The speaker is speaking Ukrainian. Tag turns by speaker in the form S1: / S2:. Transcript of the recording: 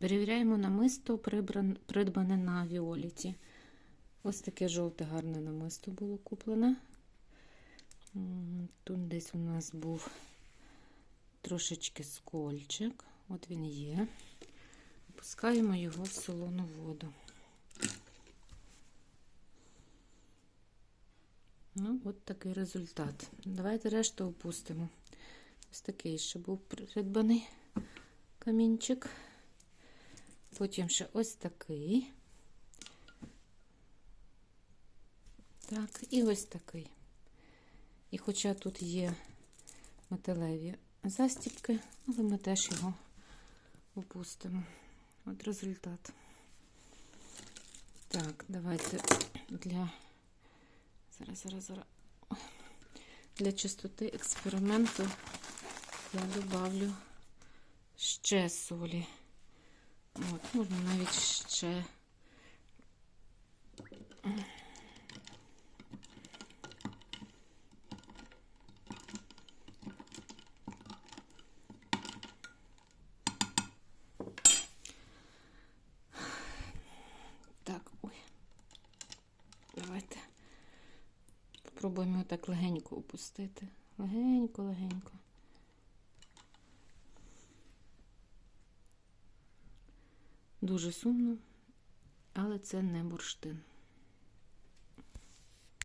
S1: Перевіряємо намисто, придбане на Віоліті. Ось таке жовте гарне намисто було куплене. Тут десь у нас був трошечки скольчик. От він є. Опускаємо його в солону воду. Ну, от такий результат. Давайте решту опустимо. Ось такий ще був придбаний камінчик. Потім ще ось такий. Так, і ось такий. І хоча тут є металеві застібки, але ми теж його опустимо. От результат. Так, давайте для зараз, зараз, зараз. Для чистоти експерименту я добавлю ще солі. От, можна навіть ще. Так, ой. Давайте попробуємо його так легенько опустити. Легенько, легенько. Дуже сумно, але це не бурштин.